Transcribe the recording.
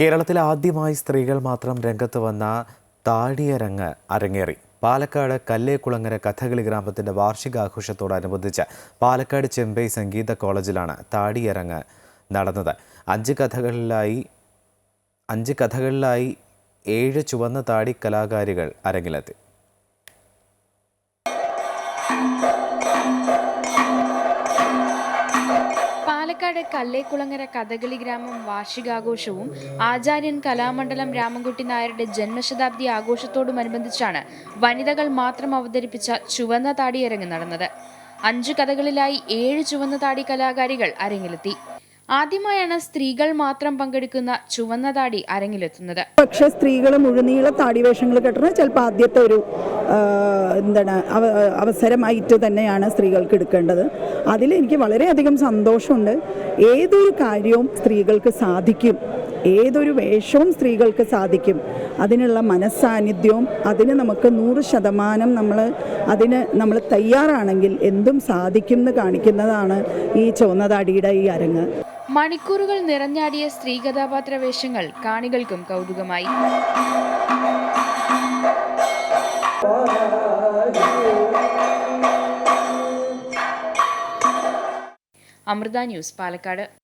കേരളത്തിൽ ആദ്യമായി സ്ത്രീകൾ മാത്രം രംഗത്ത് വന്ന താടിയരങ്ങ് അരങ്ങേറി. പാലക്കാട് കല്ലേക്കുളങ്ങര കഥകളി ഗ്രാമത്തിന്റെ വാർഷികാഘോഷത്തോടനുബന്ധിച്ച് പാലക്കാട് ചെമ്പൈ സംഗീത കോളേജിലാണ് താടിയരങ്ങ് നടന്നത്. അഞ്ച് കഥകളിലായി അഞ്ച് കഥകളിലായി ഏഴ് ചുവന്ന താടി കലാകാരികൾ അരങ്ങിലെത്തി. പാലക്കാട് കല്ലേക്കുളങ്ങര കഥകളി ഗ്രാമം വാർഷികാഘോഷവും ആചാര്യൻ കലാമണ്ഡലം രാമൻകുട്ടി നായരുടെ ജന്മശതാബ്ദി ആഘോഷത്തോടുമനുബന്ധിച്ചാണ് വനിതകൾ മാത്രം അവതരിപ്പിച്ച ചുവന്ന താടിയരങ്ങ് നടന്നത്. അഞ്ചു കഥകളിലായി ഏഴ് ചുവന്ന താടി കലാകാരികൾ അരങ്ങിലെത്തി. ആദ്യമായാണ് സ്ത്രീകൾ മാത്രം പങ്കെടുക്കുന്ന ചുവന്ന താടി അരങ്ങിലെത്തുന്നത്. പക്ഷേ സ്ത്രീകൾ മുഴുനീള താടി വേഷങ്ങൾ കെട്ടുന്നത് ചിലപ്പോൾ ആദ്യത്തെ ഒരു എന്താണ് അവസരമായിട്ട് തന്നെയാണ് സ്ത്രീകൾക്ക് എടുക്കേണ്ടത്. അതിൽ എനിക്ക് വളരെയധികം സന്തോഷമുണ്ട്. ഏതൊരു കാര്യവും സ്ത്രീകൾക്ക് സാധിക്കും. ഏതൊരു വേഷവും സ്ത്രീകൾക്ക് സാധിക്കും. അതിനുള്ള മനസ്സാന്നിധ്യവും അതിന് നമുക്ക് നൂറ് ശതമാനം നമ്മൾ അതിന് നമ്മൾ തയ്യാറാണെങ്കിൽ എന്തും സാധിക്കും എന്ന് കാണിക്കുന്നതാണ് ഈ ചുവന്നതാടിയുടെ ഈ അരങ്ങ്. മണിക്കൂറുകൾ നിറഞ്ഞാടിയ സ്ത്രീ കഥാപാത്ര വേഷങ്ങൾ കാണികൾക്കും കൗതുകമായി. അമൃത ന്യൂസ് പാലക്കാട്.